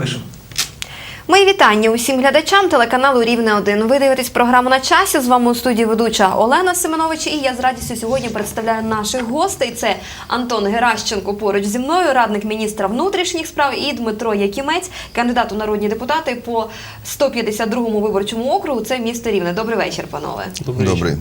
为什么？Мої вітання усім глядачам телеканалу Рівне 1. Ви дивитесь програму на часі. З вами у студії ведуча Олена Семенович. І я з радістю сьогодні представляю наших гостей. Це Антон Геращенко поруч зі мною, радник міністра внутрішніх справ, і Дмитро Якімець, кандидат у народні депутати по 152-му виборчому округу. Це місто Рівне. Добрий вечір, панове. Добрий. Добрий.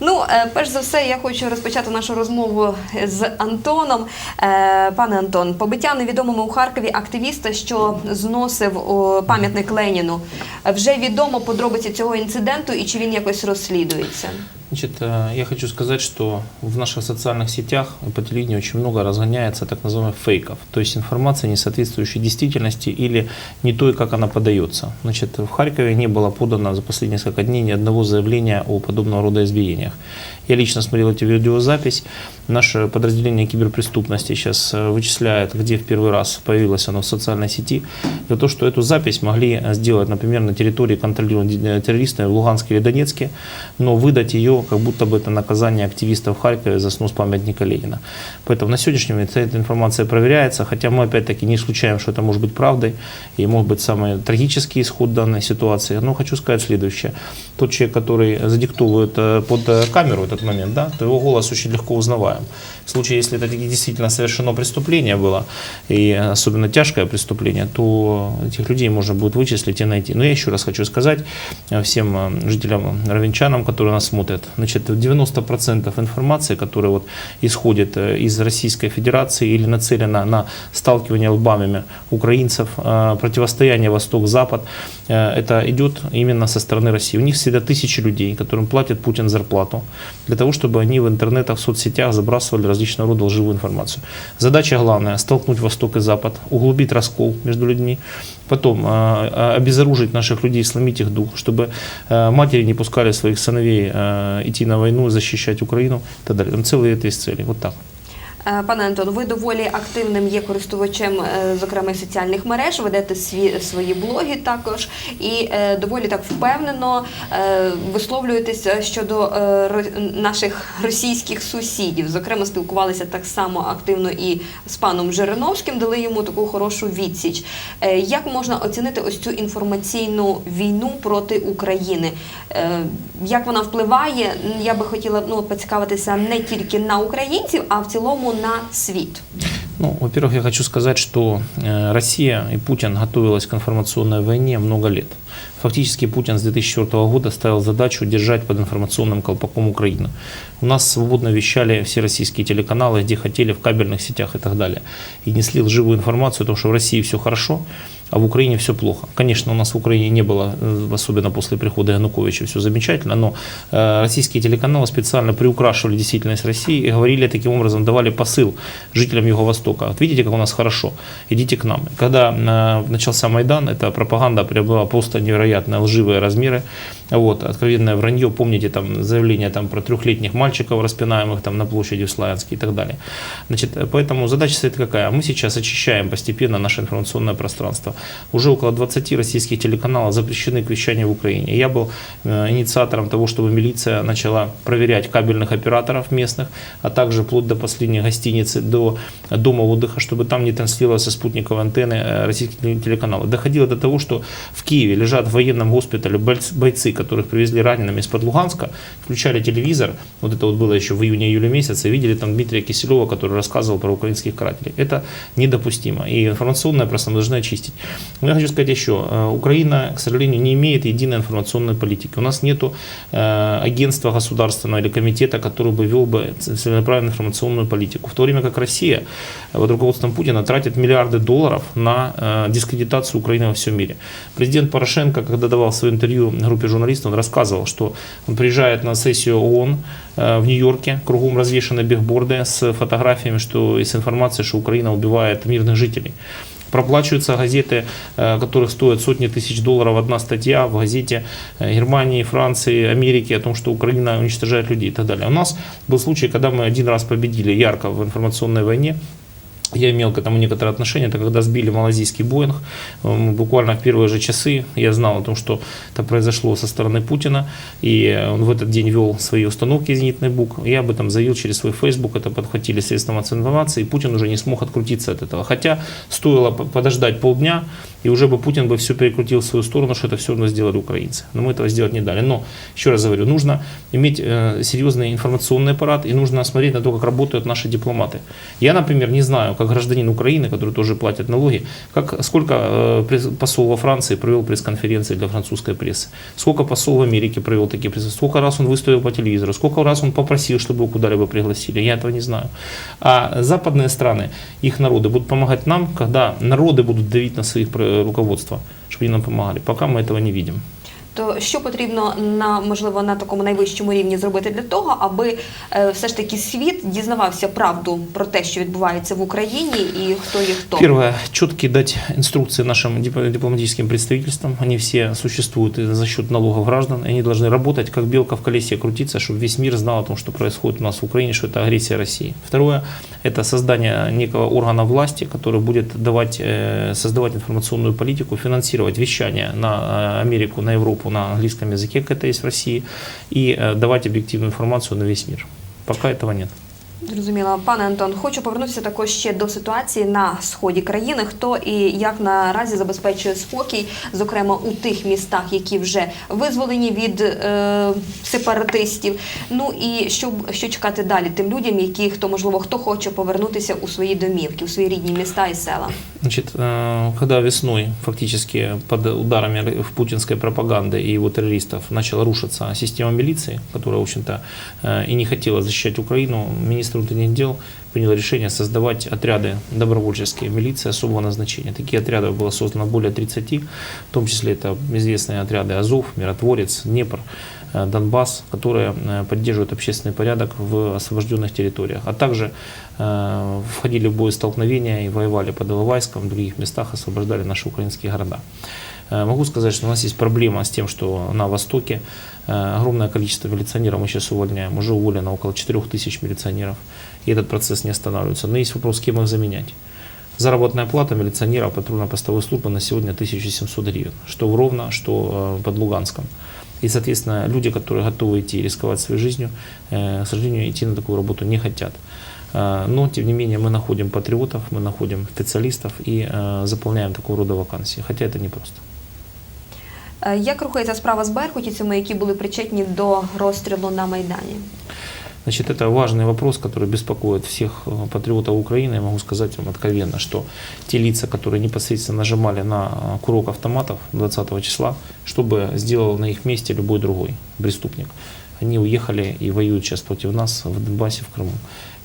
Ну, е, перш за все, я хочу розпочати нашу розмову з Антоном. Е, Пане Антон, побиття невідомими у Харкові активіста, що зносив о, пам'ятник Леніну. Е, Вже відомо подробиці цього інциденту і чи він якось розслідується. Значит, э, я хочу сказать, что в наших социальных сетях и по телевидению очень много разгоняется так называемых фейков, то есть информация, не соответствующая действительности или не той, как она подается. Значит, в Харькове не было подано за последние несколько дней ни одного заявления о подобного рода избиениях. Я лично смотрел эти видеозапись. Наше подразделение киберпреступности сейчас э, вычисляет, где в первый раз появилось оно в социальной сети, для того, что эту запись могли э, сделать, например, на территории контролируемой э, террористами в Луганске или Донецке, но выдать ее, как будто бы это наказание активистов в Харькове за снос памятника Ленина. Поэтому на сегодняшний момент эта информация проверяется, хотя мы опять-таки не исключаем, что это может быть правдой и может быть самый трагический исход данной ситуации. Но хочу сказать следующее. Тот человек, который задиктовывает под камеру этот момент, да, то его голос очень легко узнаваем. В случае, если это действительно совершено преступление было, и особенно тяжкое преступление, то этих людей можно будет вычислить и найти. Но я еще раз хочу сказать э, всем э, жителям, равенчанам, которые нас смотрят, значит, 90% информации, которая вот исходит э, из Российской Федерации или нацелена на сталкивание лбами украинцев, противостояние Восток-Запад, это идет именно со стороны России. У них всегда тысячи людей, которым платит Путин зарплату, для того, чтобы они в интернетах, в соцсетях забрасывали различного рода лживую информацию. Задача главная – столкнуть Восток и Запад, углубить раскол между людьми, потом э, э, обезоружить наших людей, сломить их дух, чтобы э, матери не пускали своих сыновей э, идти на войну, защищать Украину и так далее. Там целые это есть цели. Вот так. Е, Пане Антон, ви доволі активним є користувачем, е, зокрема, соціальних мереж, ведете сві, свої блоги також і е, доволі так впевнено висловлюєтеся щодо наших російських сусідів. Зокрема, спілкувалися так само активно і з паном Жириновським, дали йому таку хорошу відсіч. Як можна оцінити ось цю інформаційну війну проти України? Як вона впливає? Я би хотіла ну, поцікавитися не тільки на українців, а в цілому на світ. Ну, во-первых, я хочу сказать, что э, Россия и Путин готовилась к информационной войне много лет. Фактически Путин с 2004 года ставил задачу держать под информационным колпаком Украину. У нас свободно вещали все российские телеканалы, где хотели, в кабельных сетях и так далее. И несли лживую информацию о том, что в России все хорошо, а в Украине все плохо. Конечно, у нас в Украине не было, э, особенно после прихода Януковича, все замечательно, но э, российские телеканалы специально приукрашивали действительность России и говорили таким образом, давали посыл жителям Юго-Востока. Вот видите, как у нас хорошо, идите к нам. Когда э, начался Майдан, эта пропаганда приобрела просто невероятно лживые размеры. Вот, откровенное вранье, помните там заявление там, про трехлетних мальчиков, распинаемых там на площади в Славянске и так далее. Значит, э, поэтому задача стоит какая? Мы сейчас очищаем постепенно наше информационное пространство. Уже около 20 российских телеканалов запрещены к вещанию в Украине. Я был э, инициатором того, чтобы милиция начала проверять кабельных операторов местных, а также вплоть до последней гостиницы, до дома отдыха, чтобы там не транслировалось со спутниковой антенны э, российские телеканалы. Доходило до того, что в Киеве лежат в военном госпитале бойц- бойцы, которых привезли ранеными из-под Луганска, включали телевизор, вот это вот было еще в июне-июле месяце, видели там Дмитрия Киселева, который рассказывал про украинских карателей. Это недопустимо, и информационное просто мы должны очистить. Но я хочу сказать еще, э, Украина, к сожалению, не имеет единой информационной политики. У нас нет агентства государственного или комитета, который бы вел бы целенаправленную информационную политику. В то время как Россия под руководством Путина тратит миллиарды долларов на э, дискредитацию Украины во всем мире. Президент Порошенко, когда давал свое интервью группе журналистов, он рассказывал, что он приезжает на сессию ООН э, в Нью-Йорке, кругом развешаны бигборды с фотографиями, что и с информацией, что Украина убивает мирных жителей. Проплачиваются газеты, э, которых стоят сотни тысяч долларов одна статья в газете э, Германии, Франции, Америки о том, что Украина уничтожает людей и так далее. У нас был случай, когда мы один раз победили ярко в информационной войне, я имел к этому некоторое отношение, это когда сбили малазийский Боинг, буквально в первые же часы я знал о том, что это произошло со стороны Путина, и он в этот день вел свои установки «Зенитный бук», я об этом заявил через свой Facebook, это подхватили средства массовой информации, и Путин уже не смог открутиться от этого. Хотя стоило по- подождать полдня, И уже бы Путин бы все перекрутил в свою сторону, что это все равно сделали украинцы. Но мы этого сделать не дали. Но, еще раз говорю, нужно иметь э, серьезный информационный аппарат и нужно смотреть на то, как работают наши дипломаты. Я, например, не знаю, как гражданин Украины, который тоже платит налоги, как, сколько э, посол во Франции провел пресс-конференции для французской прессы, сколько посол в Америке провел такие пресс сколько раз он выступил по телевизору, сколько раз он попросил, чтобы его куда-либо пригласили. Я этого не знаю. А западные страны, их народы будут помогать нам, когда народы будут давить на своих э, руководства, чтобы они нам помогали. Пока мы этого не видим. То що потрібно на можливо на такому найвищому рівні зробити для того, аби е, все ж таки світ дізнавався правду про те, що відбувається в Україні, і хто є хто? Первое, четкие дать инструкции нашим дип- дипломатическим представительствам. Они все существуют и за счет налогов граждан. И они должны работать, как белка в колесе, крутиться, чтобы весь мир знал о том, что происходит у нас в Украине, что это агрессия России. Второе, это создание некого органа власти, который будет давать, э, создавать информационную политику, финансировать вещание на э, Америку, на Европу на английском языке, как это есть в России, и э, давать объективную информацию на весь мир. Пока этого нет. Зрозуміло, пане Антон, хочу повернутися також ще до ситуації на сході країни. Хто і як наразі забезпечує спокій, зокрема у тих містах, які вже визволені від е, сепаратистів. Ну і що, що чекати далі тим людям, які хто можливо хто хоче повернутися у свої домівки, у свої рідні міста і села. Значит, э, когда весной фактически под ударами в путинской пропаганды и его террористов начала рушиться система милиции, которая, в общем-то, э, и не хотела защищать Украину, министр внутренних дел принял решение создавать отряды добровольческие милиции особого назначения. Такие отряды было создано более 30, в том числе это известные отряды Азов, Миротворец, Днепр, Донбасс, которые э, поддерживают общественный порядок в освобожденных территориях, а также э, входили в боестолкновения и воевали под Иловайском, в других местах освобождали наши украинские города. Э, Могу сказать, что у нас есть проблема с тем, что на Востоке э, огромное количество милиционеров мы сейчас увольняем. Уже уволено около 4 тысяч милиционеров. И этот процесс не останавливается. Но есть вопрос, кем их заменять. Заработная плата милиционера патрульно-постовой службы на сегодня 1700 гривен. Что в Ровно, что э, под Луганском. И, соответственно, люди, которые готовы идти и рисковать своей жизнью, э, к сожалению, идти на такую работу не хотят. Э, Но, тем не менее, мы находим патриотов, мы находим специалистов и э, заполняем такого рода вакансии. Хотя это непросто. Е, Як рухається справа з беркутівцями, які були причетні до розстрілу на майдані? Значит, это важный вопрос, который беспокоит всех э, патриотов Украины. Я могу сказать вам откровенно, что те лица, которые непосредственно нажимали на э, курок автоматов 20 числа, чтобы сделал на их месте любой другой преступник, они уехали и воюют сейчас против нас в Донбассе, в Крыму.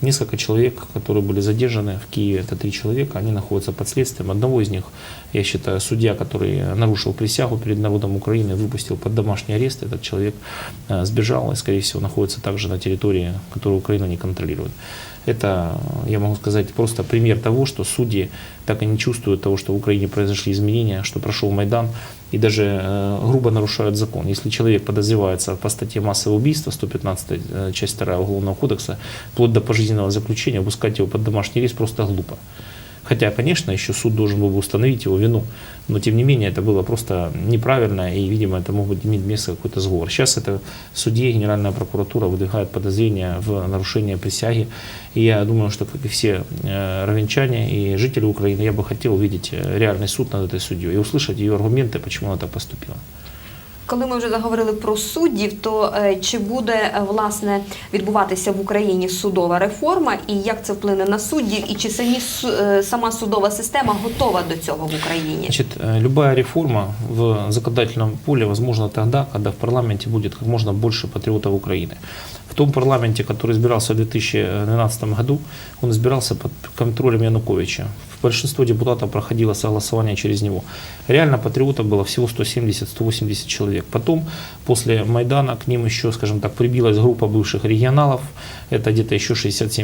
Несколько человек, которые были задержаны в Киеве, это три человека, они находятся под следствием. Одного из них, я считаю, судья, который нарушил присягу перед народом Украины, выпустил под домашний арест. Этот человек э, сбежал и, скорее всего, находится также на территории, которую Украина не контролирует. Это, я могу сказать, просто пример того, что судьи так и не чувствуют того, что в Украине произошли изменения, что прошел Майдан, и даже э, грубо нарушают закон. Если человек подозревается по статье массового убийства, 115 э, часть 2 Уголовного кодекса, вплоть до пожизненного заключения, пускать его под домашний арест просто глупо. Хотя, конечно, еще суд должен был бы установить его вину, но тем не менее это было просто неправильно, и, видимо, это мог быть иметь место какой-то сговор. Сейчас это судьи, Генеральная прокуратура выдвигают подозрения в нарушении присяги, и я думаю, что, как и все э, ровенчане и жители Украины, я бы хотел увидеть э, реальный суд над этой судьей и услышать ее аргументы, почему она так поступила. Коли ми вже заговорили про суддів, то е, чи буде е, власне відбуватися в Україні судова реформа, і як це вплине на суддів, і чи самі е, сама судова система готова до цього в Україні? Значит, любая реформа в законодательном поле возможна тогда, когда в парламенте будет как можно больше патриотов Украины. В том парламенте, который избирался в 2012 году, он избирался под контролем Януковича. Большинство депутатов проходило согласование через него. Реально патриотов было всего 170-180 человек. Потом, после Майдана, к ним еще, скажем так, прибилась группа бывших регионалов, это где-то еще 67